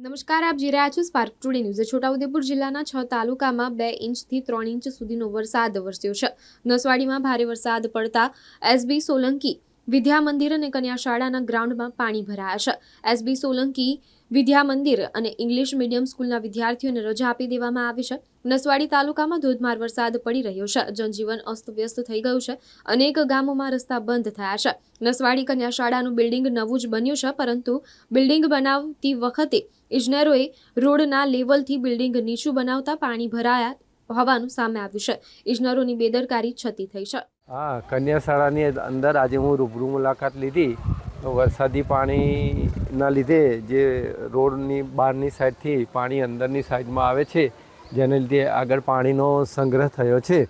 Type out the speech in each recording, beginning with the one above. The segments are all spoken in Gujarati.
નમસ્કાર, આપ જી રહ્યા છો સ્પાર્ક ટુડે ન્યૂઝ છોટાઉદેપુર જિલ્લાના છ તાલુકામાં બે ઇંચથી ત્રણ ઇંચ સુધીનો વરસાદ વરસ્યો છે. નસવાડીમાં ભારે વરસાદ પડતા એસબી સોલંકી વિદ્યા મંદિર અને કન્યા શાળાના ગ્રાઉન્ડમાં પાણી ભરાયા છે. એસબી સોલંકી વિદ્યા મંદિર અને ઇંગ્લિશ મીડિયમ સ્કૂલના વિદ્યાર્થીઓને રજા આપી દેવામાં આવી છે. નસવાડી તાલુકામાં ધોધમાર વરસાદ પડી રહ્યો છે. જનજીવન અસ્તવ્યસ્ત થઈ ગયું છે. અનેક ગામોમાં રસ્તા બંધ થયા છે. નસવાડી કન્યા શાળાનું બિલ્ડિંગ નવું જ બન્યું છે, પરંતુ બિલ્ડિંગ બનાવતી વખતે ઇજનેરોએ રોડના લેવલથી બિલ્ડિંગ નીચું બનાવતા પાણી ભરાયા હોવાનું સામે આવ્યું છે. ઇજનેરોની બેદરકારી છતી થઈ છે. હા કન્યા શાળાની અંદર આજે હું રૂબરૂ મુલાકાત લીધી. વરસાદી પાણીના લીધે જે રોડની બહારની સાઈડથી પાણી અંદરની સાઈડમાં આવે છે, જેને લીધે આગળ પાણીનો સંગ્રહ થયો છે.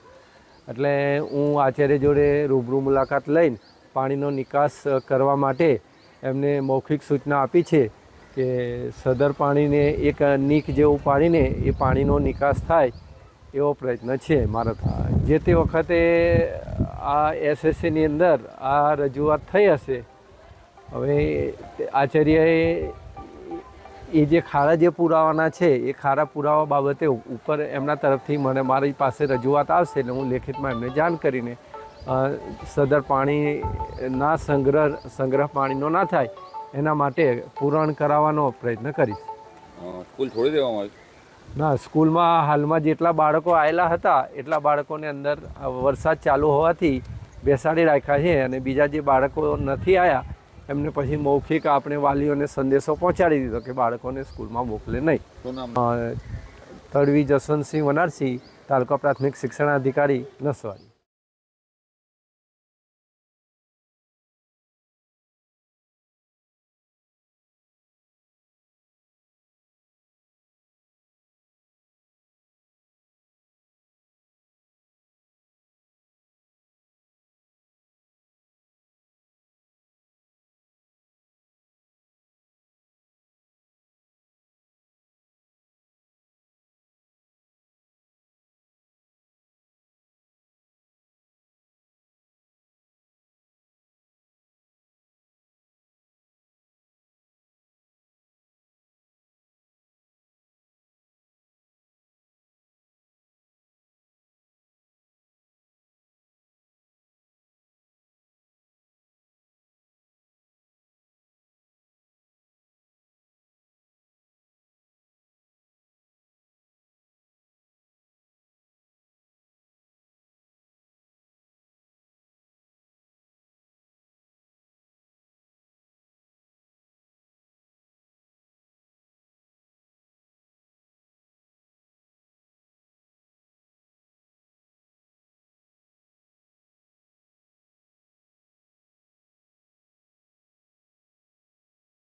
એટલે હું આચાર્ય જોડે રૂબરૂ મુલાકાત લઈને પાણીનો નિકાસ કરવા માટે એમને મૌખિક સૂચના આપી છે કે સદર પાણીને એક નીક જેવું પાણીને એ પાણીનો નિકાસ થાય એવો પ્રયત્ન છે મારા જે તે વખતે આ એસએસસીની અંદર આ રજૂઆત થઈ હશે હવે આચાર્યએ એ જે ખાડા જે પુરાવાના છે એ ખાડા પુરાવા બાબતે ઉપર એમના તરફથી મને મારી પાસે રજૂઆત આવશે એટલે હું લેખિતમાં એમને જાણ કરીને સદર પાણીના સંગ્રહ સંગ્રહ પાણીનો ના થાય એના માટે પૂરણ કરાવવાનો પ્રયત્ન કરીશ. સ્કૂલ છોડી દેવામાં આવી? ના સ્કૂલમાં હાલમાં જેટલા બાળકો આવેલા હતા એટલા બાળકોને અંદર વરસાદ ચાલુ હોવાથી બેસાડી રાખ્યા છે અને બીજા જે બાળકો નથી આવ્યા એમને પછી મૌખિક આપણે વાલીઓને સંદેશો પહોંચાડી દીધો કે બાળકોને સ્કૂલમાં મોકલે નહીં. તળવી તડવી જસવંતસિંહ વનારસિંહ તાલુકા પ્રાથમિક શિક્ષણાધિકારી નસવાડી.